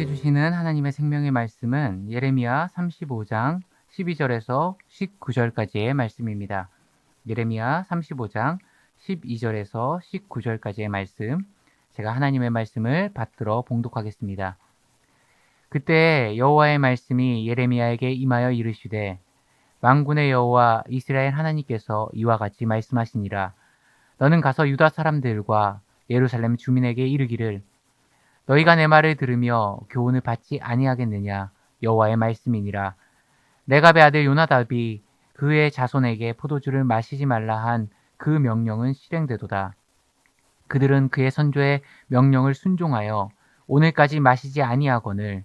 우리에게 주시는 하나님의 생명의 말씀은 예레미야 35장 12절에서 19절까지의 말씀입니다. 예레미야 35장 12절에서 19절까지의 말씀. 제가 하나님의 말씀을 받들어 봉독하겠습니다. 그때 여호와의 말씀이 예레미야에게 임하여 이르시되 만군의 여호와 이스라엘 하나님께서 이와 같이 말씀하시니라 너는 가서 유다 사람들과 예루살렘 주민에게 이르기를 너희가 내 말을 들으며 교훈을 받지 아니하겠느냐? 여호와의 말씀이니라. 내가의 아들 요나답이 그의 자손에게 포도주를 마시지 말라 한 그 명령은 실행되도다. 그들은 그의 선조의 명령을 순종하여 오늘까지 마시지 아니하거늘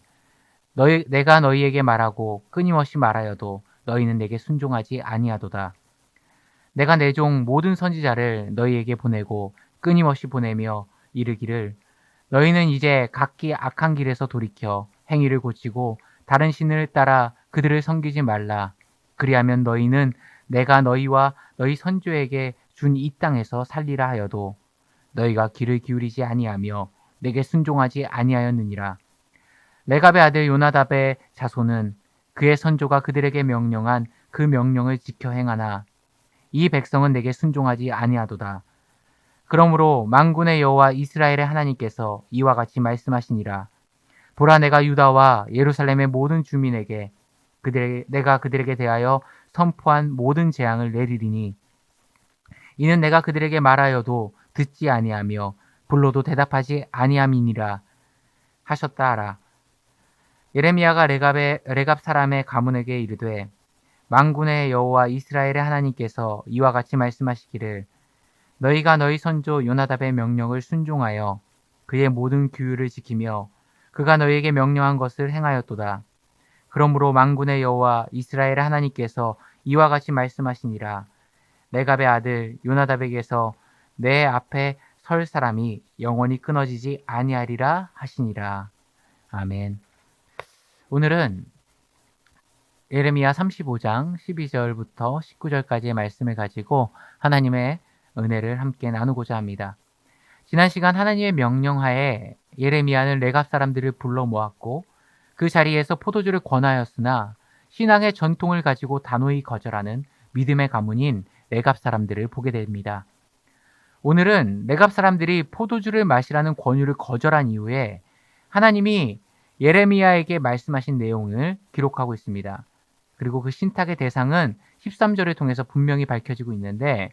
너희 내가 너희에게 말하고 끊임없이 말하여도 너희는 내게 순종하지 아니하도다. 내가 내 종 모든 선지자를 너희에게 보내고 끊임없이 보내며 이르기를 너희는 이제 각기 악한 길에서 돌이켜 행위를 고치고 다른 신을 따라 그들을 섬기지 말라. 그리하면 너희는 내가 너희와 너희 선조에게 준 이 땅에서 살리라 하여도 너희가 귀를 기울이지 아니하며 내게 순종하지 아니하였느니라. 레갑의 아들 요나답의 자손은 그의 선조가 그들에게 명령한 그 명령을 지켜 행하나 이 백성은 내게 순종하지 아니하도다. 그러므로 만군의 여호와 이스라엘의 하나님께서 이와 같이 말씀하시니라. 보라 내가 유다와 예루살렘의 모든 주민에게 그들 내가 그들에게 대하여 선포한 모든 재앙을 내리리니 이는 내가 그들에게 말하여도 듣지 아니하며 불러도 대답하지 아니함이니라 하셨다 하라. 예레미야가 레갑의 레갑 사람의 가문에게 이르되 만군의 여호와 이스라엘의 하나님께서 이와 같이 말씀하시기를 너희가 너희 선조 요나답의 명령을 순종하여 그의 모든 규율을 지키며 그가 너희에게 명령한 것을 행하였도다. 그러므로 만군의 여호와 이스라엘의 하나님께서 이와 같이 말씀하시니라. 레갑의 아들 요나답에게서 내 앞에 설 사람이 영원히 끊어지지 아니하리라 하시니라. 아멘. 오늘은 예레미야 35장 12절부터 19절까지의 말씀을 가지고 하나님의 은혜를 함께 나누고자 합니다. 지난 시간 하나님의 명령하에 예레미야는 레갑 사람들을 불러 모았고 그 자리에서 포도주를 권하였으나 신앙의 전통을 가지고 단호히 거절하는 믿음의 가문인 레갑 사람들을 보게 됩니다. 오늘은 레갑 사람들이 포도주를 마시라는 권유를 거절한 이후에 하나님이 예레미야에게 말씀하신 내용을 기록하고 있습니다. 그리고 그 신탁의 대상은 13절을 통해서 분명히 밝혀지고 있는데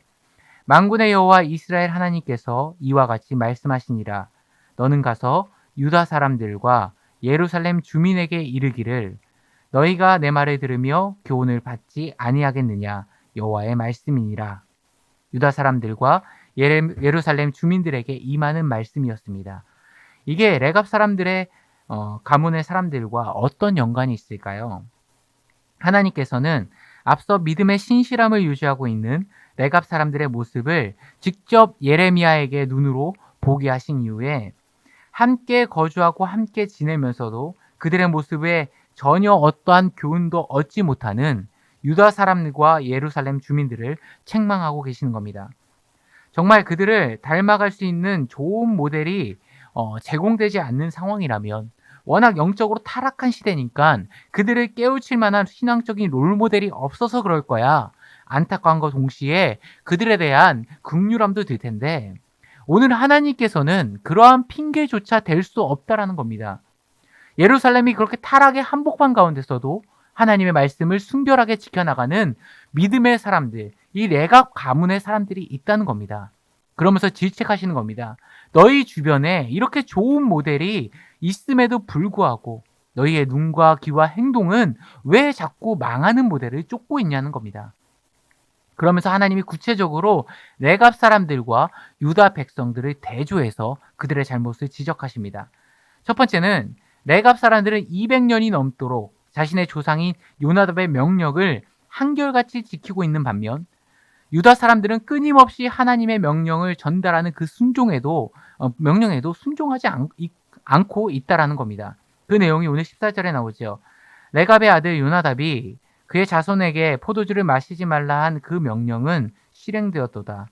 만군의 여호와 이스라엘 하나님께서 이와 같이 말씀하시니라 너는 가서 유다 사람들과 예루살렘 주민에게 이르기를 너희가 내 말을 들으며 교훈을 받지 아니하겠느냐 여호와의 말씀이니라 유다 사람들과 예루살렘 주민들에게 임하는 말씀이었습니다. 이게 레갑 사람들의 어, 가문의 사람들과 어떤 연관이 있을까요? 하나님께서는 앞서 믿음의 신실함을 유지하고 있는 레갑 사람들의 모습을 직접 예레미야에게 눈으로 보게 하신 이후에 함께 거주하고 함께 지내면서도 그들의 모습에 전혀 어떠한 교훈도 얻지 못하는 유다 사람과 예루살렘 주민들을 책망하고 계시는 겁니다. 정말 그들을 닮아갈 수 있는 좋은 모델이 어, 제공되지 않는 상황이라면 워낙 영적으로 타락한 시대니까 그들을 깨우칠 만한 신앙적인 롤 모델이 없어서 그럴 거야. 안타까운과 동시에 그들에 대한 극률함도 들 텐데 오늘 하나님께서는 그러한 핑계조차 될 수 없다라는 겁니다. 예루살렘이 그렇게 타락의 한복판 가운데서도 하나님의 말씀을 순결하게 지켜나가는 믿음의 사람들, 이 레갑 가문의 사람들이 있다는 겁니다. 그러면서 질책하시는 겁니다. 너희 주변에 이렇게 좋은 모델이 있음에도 불구하고 너희의 눈과 귀와 행동은 왜 자꾸 망하는 모델을 쫓고 있냐는 겁니다. 그러면서 하나님이 구체적으로 레갑 사람들과 유다 백성들을 대조해서 그들의 잘못을 지적하십니다. 첫 번째는 레갑 사람들은 200년이 넘도록 자신의 조상인 요나답의 명령을 한결같이 지키고 있는 반면 유다 사람들은 끊임없이 하나님의 명령을 전달하는 그 순종에도 어, 명령에도 순종하지 않, 고 있다라는 겁니다. 그 내용이 오늘 14절에 나오죠. 레갑의 아들 요나답이 그의 자손에게 포도주를 마시지 말라 한 그 명령은 실행되었도다.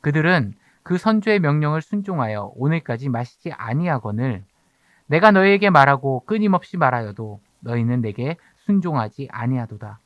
그들은 그 선조의 명령을 순종하여 오늘까지 마시지 아니하거늘 내가 너희에게 말하고 끊임없이 말하여도 너희는 내게 순종하지 아니하도다.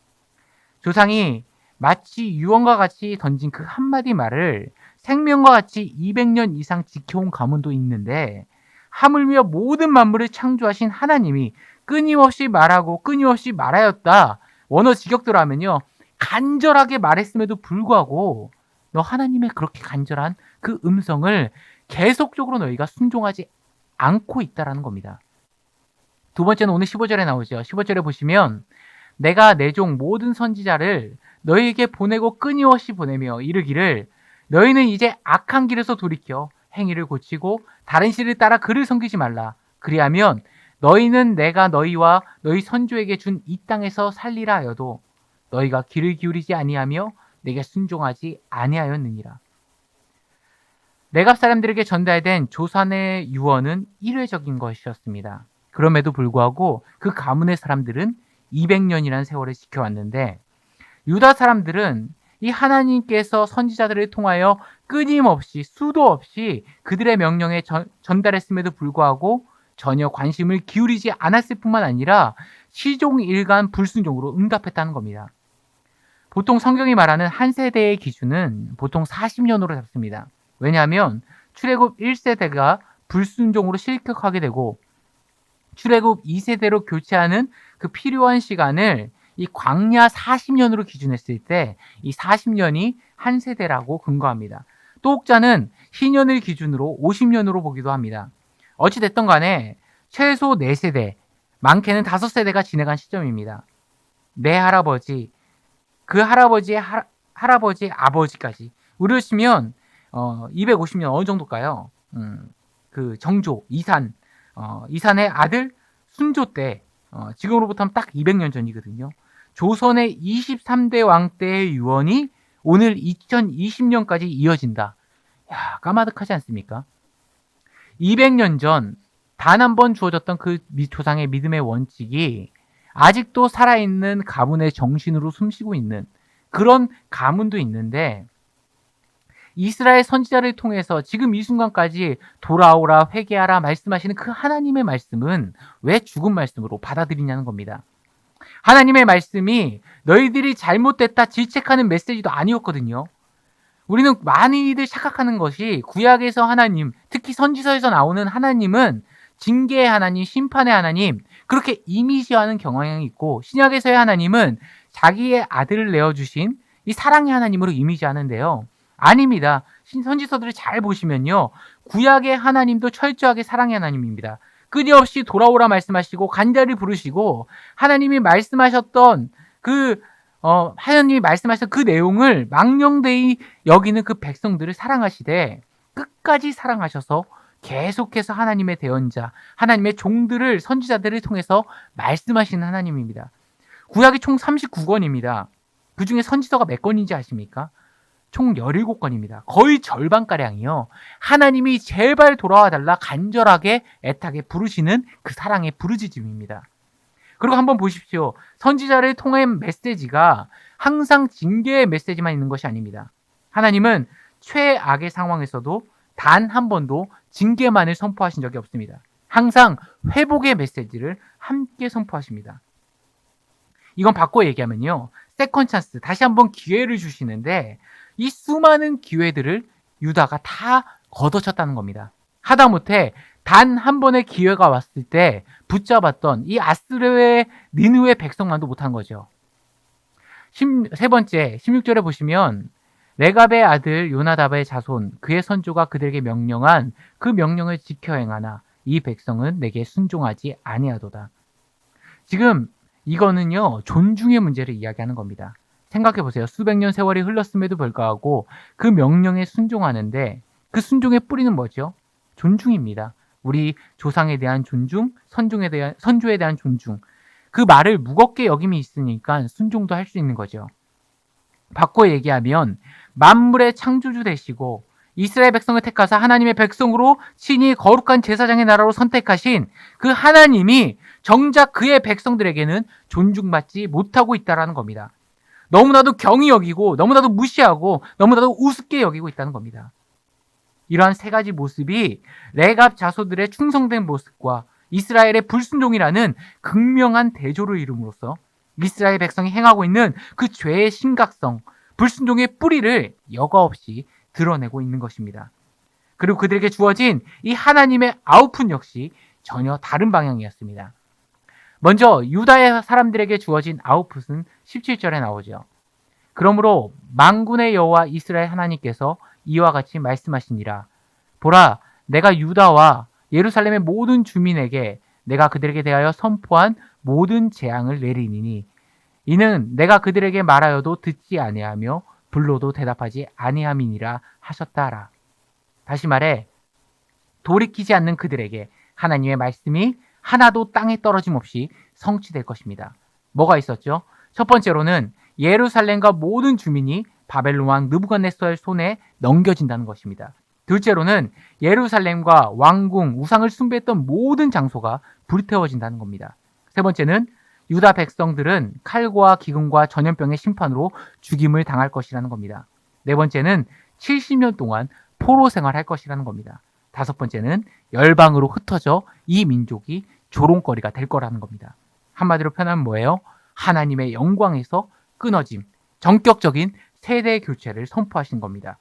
조상이 마치 유언과 같이 던진 그 한마디 말을 생명과 같이 200년 이상 지켜온 가문도 있는데 하물며 모든 만물을 창조하신 하나님이 끊임없이 말하고 끊임없이 말하였다. 원어 직역대로 하면요. 간절하게 말했음에도 불구하고 너 하나님의 그렇게 간절한 그 음성을 계속적으로 너희가 순종하지 않고 있다라는 겁니다. 두 번째는 오늘 15절에 나오죠. 15절에 보시면 내가 내 종 모든 선지자를 너희에게 보내고 끊임없이 보내며 이르기를 너희는 이제 악한 길에서 돌이켜 행위를 고치고 다른 신을 따라 그를 섬기지 말라. 그리하면 너희는 내가 너희와 너희 선조에게 준 이 땅에서 살리라 하여도 너희가 귀를 기울이지 아니하며 내게 순종하지 아니하였느니라. 내갑 사람들에게 전달된 조산의 유언은 일회적인 것이었습니다. 그럼에도 불구하고 그 가문의 사람들은 200년이라는 세월을 지켜왔는데 유다 사람들은 이 하나님께서 선지자들을 통하여 끊임없이 수도 없이 그들의 명령에 전, 전달했음에도 불구하고 전혀 관심을 기울이지 않았을 뿐만 아니라 시종 일관 불순종으로 응답했다는 겁니다. 보통 성경이 말하는 한 세대의 기준은 보통 40년으로 잡습니다. 왜냐하면 출애굽 1세대가 불순종으로 실격하게 되고 출애굽 2세대로 교체하는 그 필요한 시간을 이 광야 40년으로 기준했을 때 이 40년이 한 세대라고 근거합니다. 또 혹자는 희년을 기준으로 50년으로 보기도 합니다. 어찌 됐던 간에 최소 4세대, 많게는 5세대가 지나간 시점입니다. 내 할아버지, 그 할아버지의 하, 할아버지의 아버지까지 우려치면 어, 250년 어느 정도일까요? 음, 그 정조, 이산, 어, 이산의 아들 순조 때 어, 지금으로부터 딱 200년 전이거든요. 조선의 23대 왕 때의 유언이 오늘 2020년까지 이어진다. 야, 까마득하지 않습니까? 200년 전 단 한 번 주어졌던 그 조상의 믿음의 원칙이 아직도 살아있는 가문의 정신으로 숨쉬고 있는 그런 가문도 있는데 이스라엘 선지자를 통해서 지금 이 순간까지 돌아오라 회개하라 말씀하시는 그 하나님의 말씀은 왜 죽은 말씀으로 받아들이냐는 겁니다. 하나님의 말씀이 너희들이 잘못됐다 질책하는 메시지도 아니었거든요. 우리는 많이들 착각하는 것이 구약에서 하나님, 특히 선지서에서 나오는 하나님은 징계의 하나님, 심판의 하나님, 그렇게 이미지하는 경향이 있고 신약에서의 하나님은 자기의 아들을 내어주신 이 사랑의 하나님으로 이미지하는데요. 아닙니다. 선지서들을 잘 보시면요. 구약의 하나님도 철저하게 사랑의 하나님입니다. 끊임없이 돌아오라 말씀하시고 간절히 부르시고 하나님이 말씀하셨던 그 어, 하나님이 말씀하신 그 내용을 망령되이 여기는 그 백성들을 사랑하시되 끝까지 사랑하셔서 계속해서 하나님의 대언자, 하나님의 종들을 선지자들을 통해서 말씀하시는 하나님입니다. 구약이 총 39권입니다. 그 중에 선지서가 몇 권인지 아십니까? 총 17건입니다. 거의 절반가량이요. 하나님이 제발 돌아와 달라 간절하게 애타게 부르시는 그 사랑의 부르짖음입니다. 그리고 한번 보십시오. 선지자를 통한 메시지가 항상 징계의 메시지만 있는 것이 아닙니다. 하나님은 최악의 상황에서도 단 한 번도 징계만을 선포하신 적이 없습니다. 항상 회복의 메시지를 함께 선포하십니다. 이건 바꿔 얘기하면요. 세컨 찬스, 다시 한번 기회를 주시는데 이 수많은 기회들을 유다가 다 걷어쳤다는 겁니다. 하다못해 단 한 번의 기회가 왔을 때 붙잡았던 이 아스르의 니누의 백성만도 못한 거죠. 세 번째, 16절에 보시면 레갑의 아들 요나답의 자손 그의 선조가 그들에게 명령한 그 명령을 지켜 행하나 이 백성은 내게 순종하지 아니하도다. 지금 이거는요 존중의 문제를 이야기하는 겁니다. 생각해 보세요. 수백 년 세월이 흘렀음에도 불구하고 그 명령에 순종하는데 그 순종의 뿌리는 뭐죠? 존중입니다. 우리 조상에 대한 존중, 선종에 대한 선조에 대한 존중. 그 말을 무겁게 여김이 있으니까 순종도 할 수 있는 거죠. 바꿔 얘기하면 만물의 창조주 되시고 이스라엘 백성을 택하사 하나님의 백성으로 친히 거룩한 제사장의 나라로 선택하신 그 하나님이 정작 그의 백성들에게는 존중받지 못하고 있다라는 겁니다. 너무나도 경이 여기고 너무나도 무시하고 너무나도 우습게 여기고 있다는 겁니다. 이러한 세 가지 모습이 레갑 자손들의 충성된 모습과 이스라엘의 불순종이라는 극명한 대조를 이룸으로써 이스라엘 백성이 행하고 있는 그 죄의 심각성, 불순종의 뿌리를 여과 없이 드러내고 있는 것입니다. 그리고 그들에게 주어진 이 하나님의 아우픈 역시 전혀 다른 방향이었습니다. 먼저 유다의 사람들에게 주어진 아우풋은 17절에 나오죠. 그러므로 망군의 여호와 이스라엘 하나님께서 이와 같이 말씀하시니라. 보라, 내가 유다와 예루살렘의 모든 주민에게 내가 그들에게 대하여 선포한 모든 재앙을 내리니니 이는 내가 그들에게 말하여도 듣지 아니하며 불러도 대답하지 아니함이니라 하셨다라. 다시 말해 돌이키지 않는 그들에게 하나님의 말씀이 하나도 땅에 떨어짐 없이 성취될 것입니다. 뭐가 있었죠? 첫 번째로는 예루살렘과 모든 주민이 바벨론 왕 느부갓네살의 손에 넘겨진다는 것입니다. 둘째로는 예루살렘과 왕궁, 우상을 숭배했던 모든 장소가 불태워진다는 겁니다. 세 번째는 유다 백성들은 칼과 기근과 전염병의 심판으로 죽임을 당할 것이라는 겁니다. 네 번째는 70년 동안 포로 생활할 것이라는 겁니다. 다섯 번째는 열방으로 흩어져 이 민족이 조롱거리가 될 거라는 겁니다. 한마디로 표현하면 뭐예요? 하나님의 영광에서 끊어짐, 전격적인 세대 교체를 선포하신 겁니다.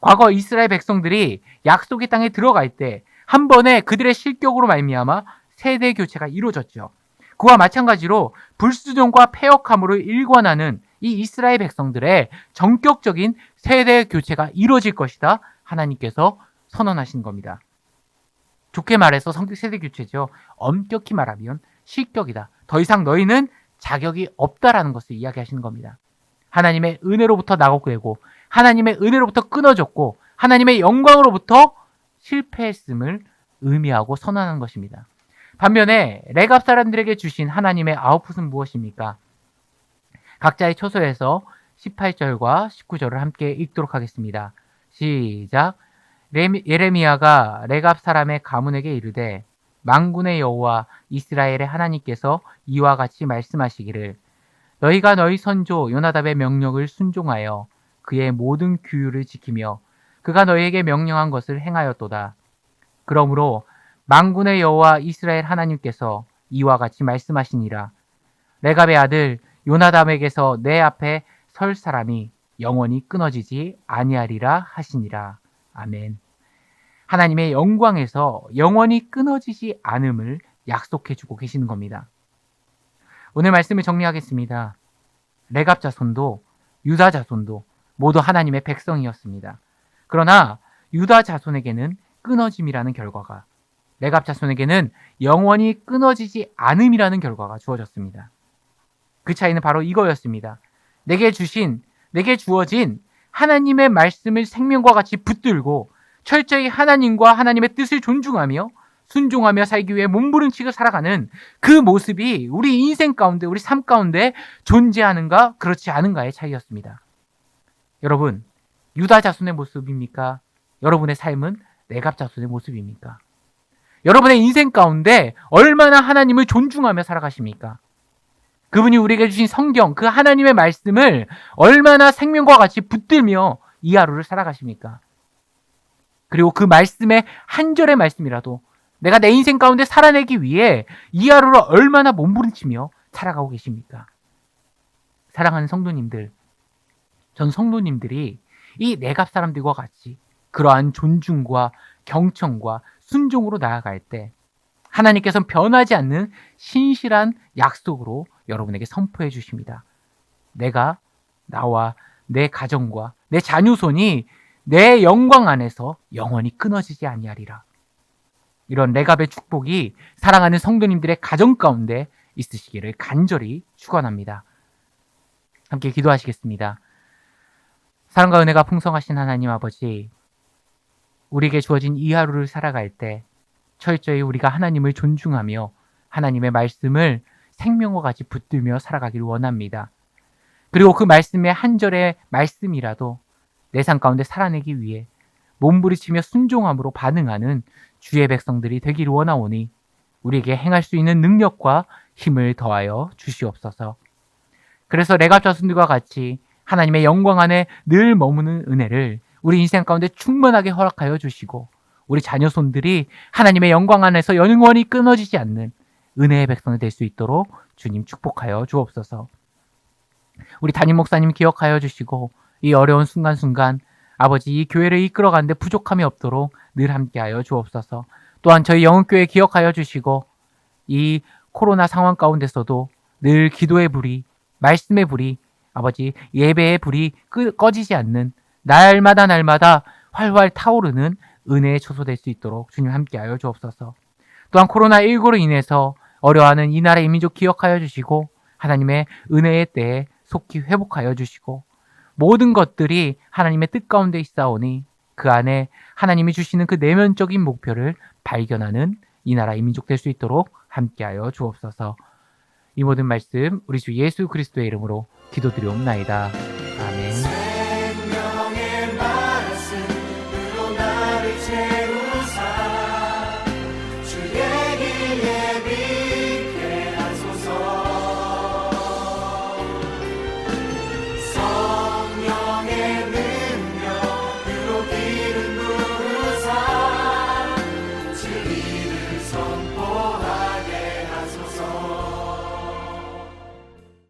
과거 이스라엘 백성들이 약속의 땅에 들어갈 때 한 번에 그들의 실격으로 말미암아 세대 교체가 이루어졌죠. 그와 마찬가지로 불수종과 폐역함으로 일관하는 이 이스라엘 백성들의 전격적인 세대 교체가 이루어질 것이다. 하나님께서 선언하신 겁니다. 좋게 말해서 성격 세대 교체죠. 엄격히 말하면 실격이다. 더 이상 너희는 자격이 없다라는 것을 이야기하시는 겁니다. 하나님의 은혜로부터 나고되고 하나님의 은혜로부터 끊어졌고 하나님의 영광으로부터 실패했음을 의미하고 선언하는 것입니다. 반면에 레갑 사람들에게 주신 하나님의 아웃풋은 무엇입니까? 각자의 초소에서 18절과 19절을 함께 읽도록 하겠습니다. 시작. 예레미야가 레갑 사람의 가문에게 이르되 망군의 여호와 이스라엘의 하나님께서 이와 같이 말씀하시기를 너희가 너희 선조 요나답의 명령을 순종하여 그의 모든 규율을 지키며 그가 너희에게 명령한 것을 행하였도다. 그러므로 망군의 여호와 이스라엘 하나님께서 이와 같이 말씀하시니라. 레갑의 아들 요나담에게서 내 앞에 설 사람이 영원히 끊어지지 아니하리라 하시니라. 아멘. 하나님의 영광에서 영원히 끊어지지 않음을 약속해 주고 계시는 겁니다. 오늘 말씀을 정리하겠습니다. 레갑 자손도 유다 자손도 모두 하나님의 백성이었습니다. 그러나 유다 자손에게는 끊어짐이라는 결과가 레갑 자손에게는 영원히 끊어지지 않음이라는 결과가 주어졌습니다. 그 차이는 바로 이거였습니다. 내게 주신 내게 주어진 하나님의 말씀을 생명과 같이 붙들고 철저히 하나님과 하나님의 뜻을 존중하며 순종하며 살기 위해 몸부림치고 살아가는 그 모습이 우리 인생 가운데, 우리 삶 가운데 존재하는가, 그렇지 않은가의 차이였습니다. 여러분, 유다 자손의 모습입니까? 여러분의 삶은 내갑 자손의 모습입니까? 여러분의 인생 가운데 얼마나 하나님을 존중하며 살아가십니까? 그분이 우리에게 주신 성경, 그 하나님의 말씀을 얼마나 생명과 같이 붙들며 이 하루를 살아가십니까? 그리고 그 말씀의 한 절의 말씀이라도 내가 내 인생 가운데 살아내기 위해 이 하루를 얼마나 몸부림치며 살아가고 계십니까? 사랑하는 성도님들, 전 성도님들이 이 내갑 사람들과 같이 그러한 존중과 경청과 순종으로 나아갈 때 하나님께서는 변하지 않는 신실한 약속으로 여러분에게 선포해 주십니다. 내가 나와 내 가정과 내 자녀손이 내 영광 안에서 영원히 끊어지지 아니하리라. 이런 레갑의 축복이 사랑하는 성도님들의 가정 가운데 있으시기를 간절히 축원합니다. 함께 기도하시겠습니다. 사랑과 은혜가 풍성하신 하나님 아버지, 우리에게 주어진 이 하루를 살아갈 때 철저히 우리가 하나님을 존중하며 하나님의 말씀을 생명과 같이 붙들며 살아가기를 원합니다. 그리고 그 말씀의 한 절의 말씀이라도 내 삶 가운데 살아내기 위해 몸부리치며 순종함으로 반응하는 주의 백성들이 되기를 원하오니 우리에게 행할 수 있는 능력과 힘을 더하여 주시옵소서. 그래서 레갑 자손들과 같이 하나님의 영광 안에 늘 머무는 은혜를 우리 인생 가운데 충만하게 허락하여 주시고 우리 자녀 손들이 하나님의 영광 안에서 영원히 끊어지지 않는 은혜의 백성이 될 수 있도록 주님 축복하여 주옵소서. 우리 담임 목사님 기억하여 주시고 이 어려운 순간순간 아버지 이 교회를 이끌어가는데 부족함이 없도록 늘 함께하여 주옵소서. 또한 저희 영흥교회 기억하여 주시고 이 코로나 상황 가운데서도 늘 기도의 불이 말씀의 불이 아버지 예배의 불이 끄- 꺼지지 않는 날마다 날마다 활활 타오르는 은혜의 초소될 수 있도록 주님 함께하여 주옵소서. 또한 코로나19로 인해서 어려워하는 이 나라의 민족 기억하여 주시고 하나님의 은혜의 때에 속히 회복하여 주시고 모든 것들이 하나님의 뜻 가운데 있사오니 그 안에 하나님이 주시는 그 내면적인 목표를 발견하는 이 나라의 민족 될 수 있도록 함께하여 주옵소서. 이 모든 말씀 우리 주 예수 그리스도의 이름으로 기도드리옵나이다.